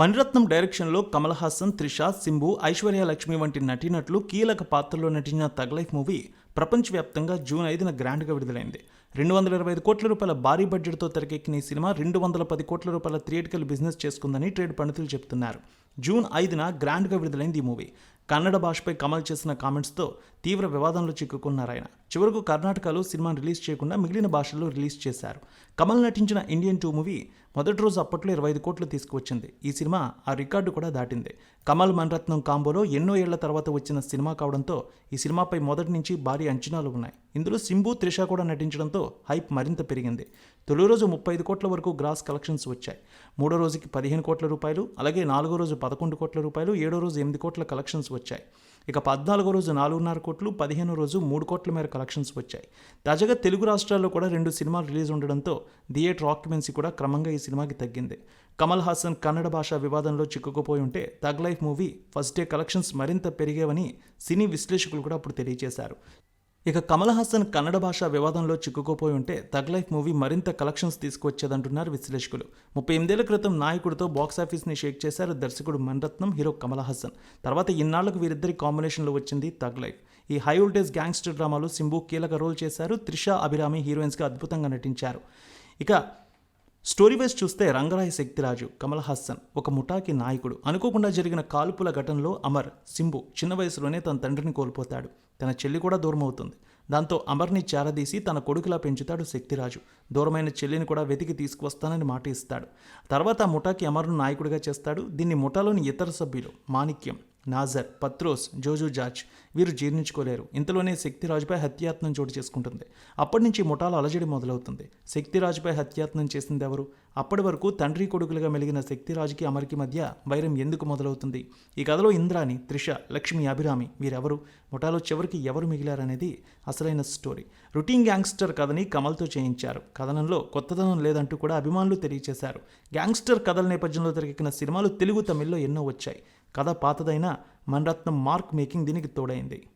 మణిరత్నం డైరెక్షన్లో కమల్ హాసన్ త్రిష సింబు ఐశ్వర్య లక్ష్మి వంటి నటీనటులు కీలక పాత్రలో నటించిన తగ్లైఫ్ మూవీ ప్రపంచవ్యాప్తంగా జూన్ ఐదున గ్రాండ్గా విడుదలైంది. రెండు వందల ఇరవై ఐదు కోట్ల రూపాయల భారీ బడ్జెట్తో తెరకెక్కిన ఈ సినిమా రెండు వందల పది కోట్ల రూపాయల థియేటికల్ బిజినెస్ చేసుకుందని ట్రేడ్ పండితులు చెబుతున్నారు జూన్ ఐదున గ్రాండ్గా విడుదలైంది ఈ మూవీ. కన్నడ భాషపై కమల్ చేసిన కామెంట్స్తో తీవ్ర వివాదంలో చిక్కుకున్నారు ఆయన. చివరకు కర్ణాటకలో సినిమాను రిలీజ్ చేయకుండా మిగిలిన భాషల్లో రిలీజ్ చేశారు. కమల్ నటించిన ఇండియన్ టూ మూవీ మొదటి రోజు అప్పట్లో ఇరవై ఐదు కోట్లు తీసుకువచ్చింది. ఈ సినిమా ఆ రికార్డు కూడా దాటింది. కమల్ మన్రత్నం కాంబోలో ఎన్నో ఏళ్ళ తర్వాత వచ్చిన సినిమా కావడంతో ఈ సినిమాపై మొదటి నుంచి భారీ అంచనాలు ఉన్నాయి. ఇందులో సింబు త్రిష కూడా నటించడంతో హైప్ మరింత పెరిగింది. తొలి రోజు ముప్పై ఐదు కోట్ల వరకు గ్రాస్ కలెక్షన్స్ వచ్చాయి. మూడో రోజుకి పదిహేను కోట్ల రూపాయలు అలాగే నాలుగో రోజు పదకొండు కోట్ల రూపాయలు ఏడో రోజు ఎనిమిది కోట్ల కలెక్షన్స్ వచ్చాయి. ఇక పద్నాలుగో రోజు నాలుగున్నర కోట్లు పదిహేను రోజు మూడు కోట్ల మేర కలెక్షన్స్ వచ్చాయి. తాజాగా తెలుగు రాష్ట్రాల్లో కూడా రెండు సినిమాలు రిలీజ్ ఉండడంతో థియేటర్ ఆక్యుమెన్సీ కూడా క్రమంగా ఈ సినిమాకి తగ్గింది. కమల్ హాసన్ కన్నడ భాష వివాదంలో చిక్కుకుపోయి ఉంటే Thug Life movie first day collections మరింత పెరిగేవని సినీ విశ్లేషకులు కూడా అప్పుడు తెలియజేశారు. ఇక కమల్ హాసన్ కన్నడ భాష వివాదంలో చిక్కుకుపోయి ఉంటే తగ్ లైఫ్ మూవీ మరింత కలెక్షన్స్ తీసుకొచ్చేదంటున్నారు విశ్లేషకులు. ముప్పై ఎనిమిదేళ్ళ క్రితం నాయకుడితో బాక్సాఫీస్ని షేక్ చేశారు దర్శకుడు మన్రత్నం హీరో కమల్ హాసన్. తర్వాత ఇన్నాళ్ళకు వీరిద్దరి కాంబినేషన్లో వచ్చింది తగ్ లైఫ్. ఈ హై వోల్టేజ్ గ్యాంగ్స్టర్ డ్రామాలో సింబు కీలక రోల్ చేశారు. త్రిష అభిరామి హీరోయిన్స్గా అద్భుతంగా నటించారు. ఇక స్టోరీ వైజ్ చూస్తే రంగరాయ శక్తిరాజు కమల్ హాసన్ ఒక ముఠాకి నాయకుడు. అనుకోకుండా జరిగిన కాల్పుల ఘటనలో అమర్ సింబు చిన్న వయసులోనే తన తండ్రిని కోల్పోతాడు. తన చెల్లి కూడా దూరం అవుతుంది. దాంతో అమర్ని చేరదీసి తన కొడుకులా పెంచుతాడు శక్తిరాజు. దూరమైన చెల్లిని కూడా వెతికి తీసుకువస్తానని మాట ఇస్తాడు. తర్వాత ముఠాకి అమర్ను నాయకుడిగా చేస్తాడు. దీన్ని ముఠాలోని ఇతర సభ్యులు మాణిక్యం. నాజర్ పత్రోస్ జోజు జార్జ్ వీరు జీర్ణించుకోలేరు. ఇంతలోనే శక్తిరాజుపై హత్యాయత్నం చోటు చేసుకుంటుంది. అప్పటి నుంచి ముఠాల అలజడి మొదలవుతుంది. శక్తిరాజుపై హత్యాయత్నం చేసింది ఎవరు? అప్పటి వరకు తండ్రి కొడుకులుగా మెలిగిన శక్తిరాజుకి అమర్కి మధ్య వైరం ఎందుకు మొదలవుతుంది? ఈ కథలో ఇంద్రాని త్రిష లక్ష్మి అభిరామి వీరెవరు? ముఠాలో చివరికి ఎవరు మిగిలారనేది అసలైన స్టోరీ. రొటీన్ గ్యాంగ్స్టర్ కథని కమల్తో చేయించారు. కథనంలో కొత్తదనం లేదంటూ కూడా అభిమానులు తెలియజేశారు గ్యాంగ్స్టర్ కథల నేపథ్యంలో తెరకెక్కిన సినిమాలు తెలుగు తమిళ్ళో ఎన్నో వచ్చాయి. కథ పాతదైనా మణరత్నం మార్క్ మేకింగ్ దీనికి తోడైంది.